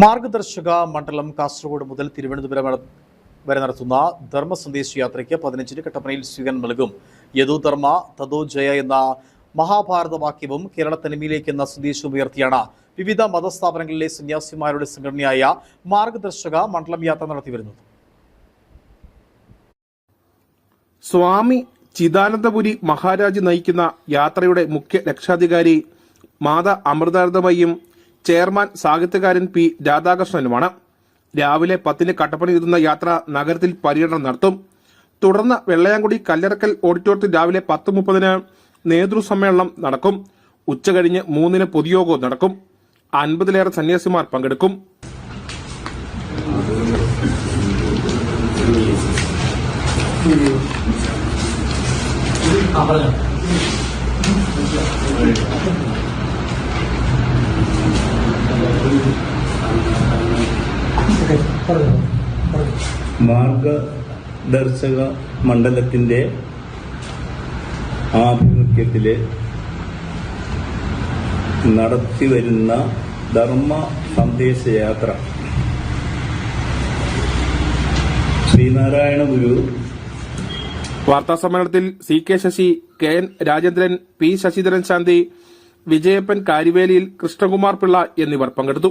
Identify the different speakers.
Speaker 1: മാർഗദർശക മണ്ഡലം കാസർഗോഡ് മുതൽ തിരുവനന്തപുരം വരെ- നടത്തുന്ന ധർമ്മ സന്ദേശ യാത്രയ്ക്ക് പതിനഞ്ചിന് കട്ടപ്പനയിൽ സ്വീകരണം നൽകും. യദു ധർമ്മ തദോ ജയ എന്ന മഹാഭാരത വാക്യവും കേരള തനിമയിലേക്ക് എന്ന സന്ദേശവും ഉയർത്തിയാണ്. വിവിധ മതസ്ഥാപനങ്ങളിലെ സന്യാസിമാരുടെ സംഘടനയായ മാർഗദർശക മണ്ഡലം യാത്ര നടത്തിവരുന്നത്
Speaker 2: സ്വാമി ചിദാനന്ദപുരി മഹാരാജ് നയിക്കുന്ന യാത്രയുടെ മുഖ്യ രക്ഷാധികാരി മാതാ അമൃതാനന്ദമയും ചെയർമാൻ സാഹിത്യകാരൻ പി രാധാകൃഷ്ണനുമാണ്. രാവിലെ പത്തിന് കട്ടപ്പനയെത്തുന്ന യാത്ര നഗരത്തിൽ പര്യടനം നടത്തും. തുടർന്ന് വെള്ളയാംകുടി കല്ലറക്കൽ ഓഡിറ്റോറിയത്തിൽ രാവിലെ പത്ത് മുപ്പതിന് നേതൃസമ്മേളനം നടക്കും. ഉച്ചകഴിഞ്ഞ് മൂന്നിന് പൊതുയോഗവും നടക്കും. അൻപതിലേറെ സന്യാസിമാർ പങ്കെടുക്കും.
Speaker 3: മാർഗദർശക മണ്ഡലത്തിന്റെ ആഭിമുഖ്യത്തിൽ നടത്തിവരുന്ന ധർമ്മ സന്ദേശയാത്ര. ശ്രീനാരായണ ഗുരു.
Speaker 2: വാർത്താ സമ്മേളനത്തിൽ C K Sasi K N Rajendran P Sasidharan Santhi Vijayappan കാരിവേലിയിൽ Krishnakumar Pillai എന്നിവർ പങ്കെടുത്തു.